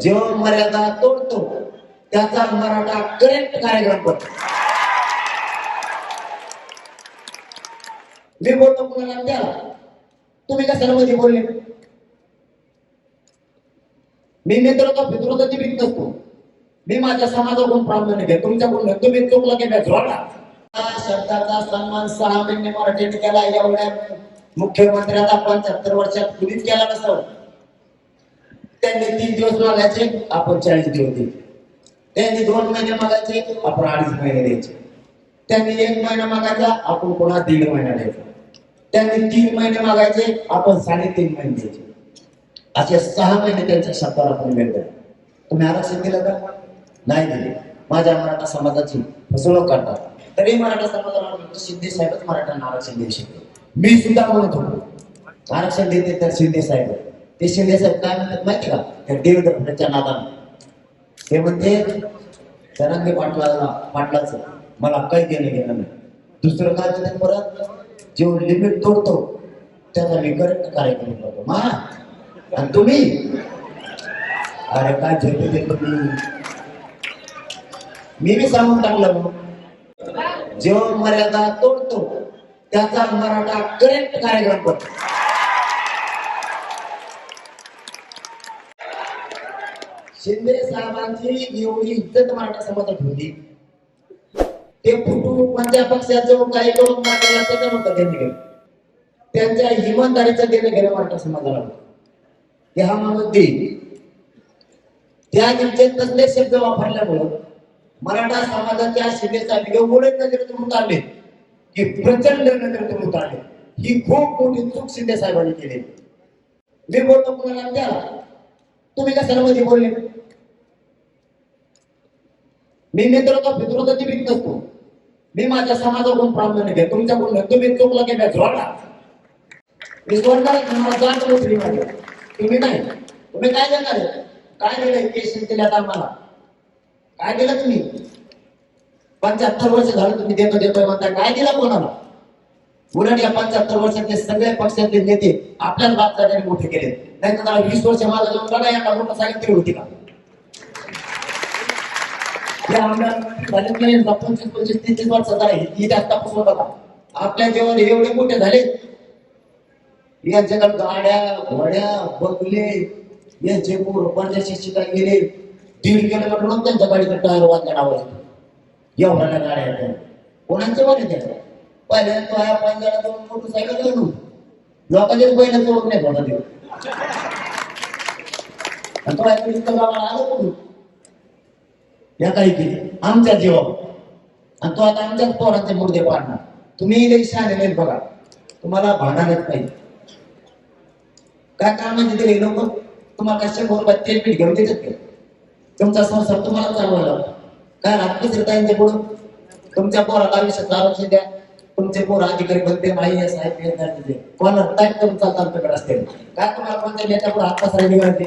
जो मर्यादा तोडतो त्याचा मराठा करेक्ट कार्यक्रम करतो. मी बोलतो कुणाला? त्याला. तुम्ही कशाला मध्ये बोलले? मी मित्रता फित्रताची भीत नसतो. मी माझ्या समाजाकडून प्राधान्य घे तुमच्याकडून तुम्ही चुकला की नाही? झोडा शब्दाचा सन्मान सहा महिने मराठीने केला. एवढ्या मुख्यमंत्र्याचा पंच्याहत्तर वर्षात कुणीच केला नसतो त्यांनी तीन दिवस मागायचे आपण चाळीस दिवस द्यायचे त्यांनी दोन महिने मागायचे आपण अडीच महिने द्यायचे. त्यांनी एक महिना मागायचा आपण पुन्हा दीड महिना द्यायचा. त्यांनी तीन महिने मागायचे आपण साडेतीन महिने द्यायचे. असे सहा महिने त्यांच्या शब्दाला आपण वेळ दिला तुम्ही आरक्षण दिलं का? नाही दिले. माझ्या मराठा समाजाची फसवणूक करतात. तरी मराठा समाजाला वाटतं शिंदे साहेबच मराठ्यांना आरक्षण देऊ शकतो मी सुद्धा म्हणत होतो आरक्षण देते तर शिंदे साहेब. ते शिंदे साहेब काय म्हणतात माहिती का? त्या देवेंद्र फडणवीसच्या नादानं. ते म्हणते तरंगे पाटलाला पाटलाचं मला काही देणं घेणं नाही. दुसरं काय म्हणते परत? जो लिमिट तोडतो त्याचा मी करेक्ट कार्यक्रम करतो. मा आणि तुम्ही? अरे काय झेपते ते तुम्ही? मी बी सांगून टाकलं मग. जेव्हा मर्यादा तोडतो त्याचा मराठा करेक्ट कार्यक्रम करतो. शिंदे साहेबांची एवढी इज्जत मराठा समाजात होती ते फुटू कोणत्या पक्षाचं काही करून मराठ्याला त्याचं नव्हतं देणं घेणं. त्यांच्या इमानदारीचं देणं घेणं मराठा समाजाला होतं ते हा माणूस देईल त्या दिवशी तसले शब्द वापरल्यामुळं मराठा समाजाच्या शिंदे साहेब एवढे नजरेतून उतारले की प्रचंड नजरेतून उतारले ही खूप मोठी चूक शिंदे साहेबांनी केली. मी बोलतो कुणाला त्याला. तुम्ही कशाला मध्ये बोलले? मी मित्रता फित्रताची भीत नसतो. मी माझ्या समाजाकडून प्राधान्य घे तुमच्याकडून तुम्ही चुकला की? नाही झोडा मी जात माझी तुम्ही नाही. तुम्ही काय देणार आहे? काय दिलं केलं दिल्यात आम्हाला? काय दिलं तुम्ही? पंच्याहत्तर वर्ष झालं तुम्ही देतो देतोय म्हणता. काय दिलं कोणाला? उलट या पंच्याहत्तर वर्षातले सगळे पक्षातले नेते आपल्याच बापदादाने मोठे केले. नाही तर वीस वर्ष माझा जाऊन लढाई मोठं सांगितली होती का या आमदार झाले की नाही, पंचवीस पंचवीस तीस तीस ही आपल्या जेवण एवढे मोठे झाले. यांच्याकडे गाड्या घोड्या बंगले यांचे पोर परदेशी शिकायला गेले दीड किलोमीटर मग त्यांच्या गाडीकडे टायर एवढ्या गाड्या आहेत. कोणाचे बरे त्या पहिल्या तो ह्या पंजाला दोन मोटरसायकल घेऊन लोकांचे पहिल्या चोरून नाही होता देऊ आणि तो ऍक्च्युली गावाला आलो म्हणून. या काही केली आमच्या जीवावर आणि तो आता आमच्याच पोरांचे मुर्दे पाडणार तुम्ही लई शहाणे बघा तुम्हाला भांडायलाच नाही काय कामाचे दिले लोक तुम्हाला कशा बरोबर तेल पीठ घेऊन देतात का तुमचा संसार तुम्हाला चालवायला काय काय रात्री श्रीताईंचे पुढं तुमच्या पोराला आयुष्यात आरक्षण द्या. तुमचे पोर अधिकारी बनते नाही या साहेब कोणाला टाईप करून चालतात तुमच्याकडे असते? काय तुम्हाला कोणत्या नेत्यापुढे हात पसरायला निघाले